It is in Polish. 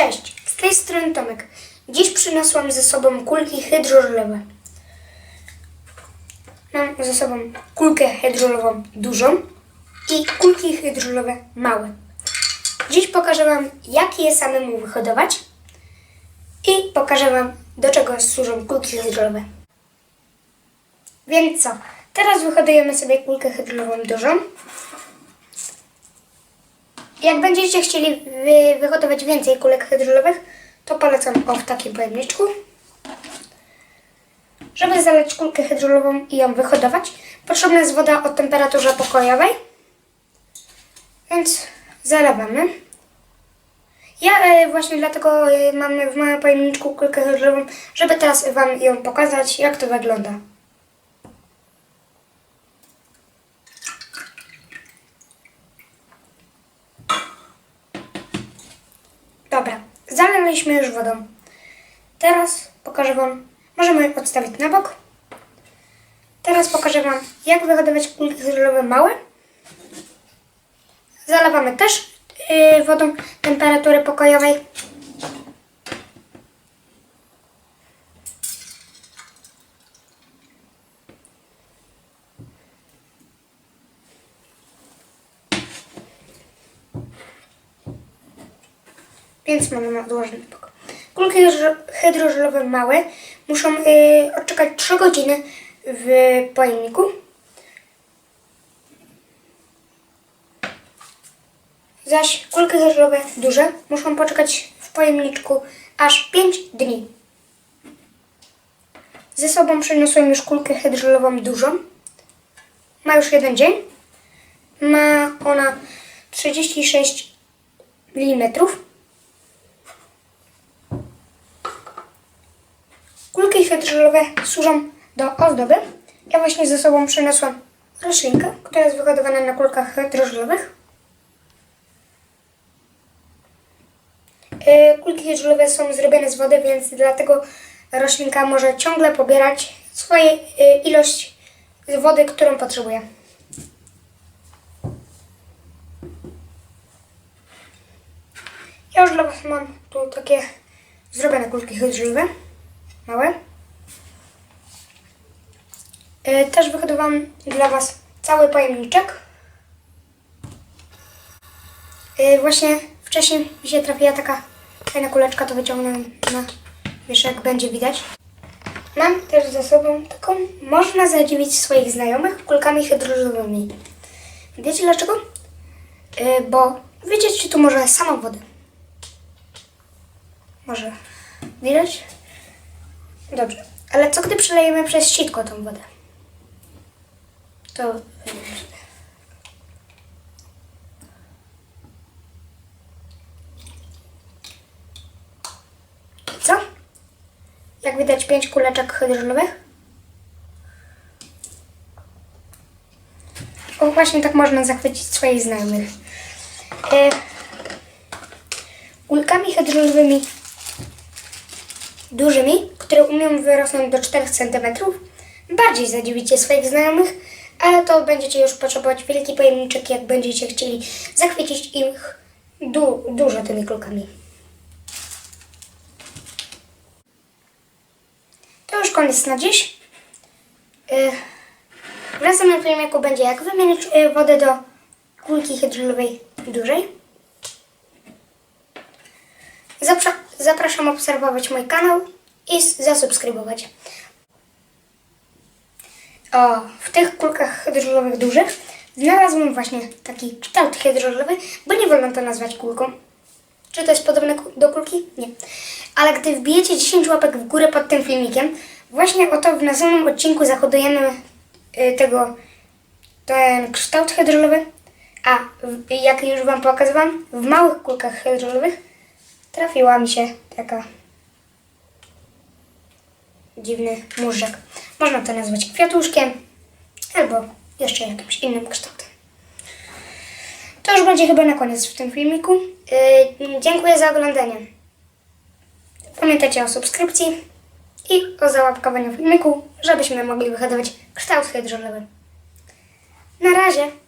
Cześć, z tej strony Tomek. Dziś przyniosłam ze sobą kulki hydrożelowe. Mam ze sobą kulkę hydrożelową dużą i kulki hydrożelowe małe. Dziś pokażę Wam, jak je samemu wyhodować i pokażę Wam, do czego służą kulki hydrożelowe. Więc co? Teraz wyhodujemy sobie kulkę hydrożelową dużą. Jak będziecie chcieli wy, wyhodować więcej kulek hydrolowych, to polecam o w takim pojemniczku. Żeby zalać kulkę hydrolową i ją wyhodować, potrzebna jest woda o temperaturze pokojowej. Więc zalewamy. Ja e, właśnie dlatego e, mam w moim pojemniczku kulkę hydrolową, żeby teraz Wam ją pokazać, jak to wygląda. Zalaliśmy już wodą. Teraz pokażę Wam, możemy odstawić na bok. Teraz pokażę Wam, jak wyhodować kulki hydrolowe małe. Zalewamy też yy, wodą temperatury pokojowej. Więc mamy odłożony bok. Kulki hydro- hydrożelowe małe muszą yy, odczekać 3 godziny w pojemniku. Zaś kulki hydrożelowe duże muszą poczekać w pojemniczku aż 5 dni. Ze sobą przyniosłem już kulkę hydrożelową dużą. Ma już jeden dzień. Ma ona 36 mm. Kulki hydrożelowe służą do ozdoby. Ja właśnie ze sobą przyniosłam roślinkę, która jest wyhodowana na kulkach hydrożelowych. Yy, Kulki hydrożelowe są zrobione z wody, więc dlatego roślinka może ciągle pobierać swoją ilość wody, którą potrzebuje. Ja już dla Was mam tu takie zrobione kulki hydrożelowe małe. Yy, Też wyhodowałam dla Was cały pojemniczek. Yy, Właśnie wcześniej mi się trafiła taka fajna kuleczka, to wyciągnę na wieszek, będzie widać. Mam też ze sobą taką, można zadziwić swoich znajomych kulkami hydrożelowymi. Wiecie dlaczego? Yy, Bo wiecie, czy tu może samą wodę. Może widać? Dobrze, ale co gdy przelejemy przez sitko tą wodę? To co? Jak widać pięć kuleczek hydrożelowych? O, właśnie tak można zachwycić swoich znajomych. E, kulkami hydrożelowymi dużymi, które umieją wyrosnąć do 4 cm, bardziej zadziwicie swoich znajomych, ale to będziecie już potrzebować wielki pojemniczek, jak będziecie chcieli zachwycić ich du dużo tymi kulkami. To już koniec na dziś. Yy, w następnym filmiku będzie jak wymienić yy, wodę do kulki hydrolowej dużej. Zapra- zapraszam obserwować mój kanał i zasubskrybować. O, w tych kulkach hydrolowych dużych znalazłem właśnie taki kształt hydrolowy, bo nie wolno to nazwać kulką. Czy to jest podobne do kulki? Nie. Ale gdy wbijecie 10 łapek w górę pod tym filmikiem, właśnie oto w następnym odcinku zahodujemy y, tego, ten kształt hydrolowy, a jak już Wam pokazywałam, w małych kulkach hydrolowych trafiła mi się taka dziwny móżdżek. Można to nazwać kwiatuszkiem albo jeszcze jakimś innym kształtem. To już będzie chyba na koniec w tym filmiku. Yy, dziękuję za oglądanie. Pamiętajcie o subskrypcji i o załapkowaniu filmiku, żebyśmy mogli wyhodować kształt hydrolowy. Na razie!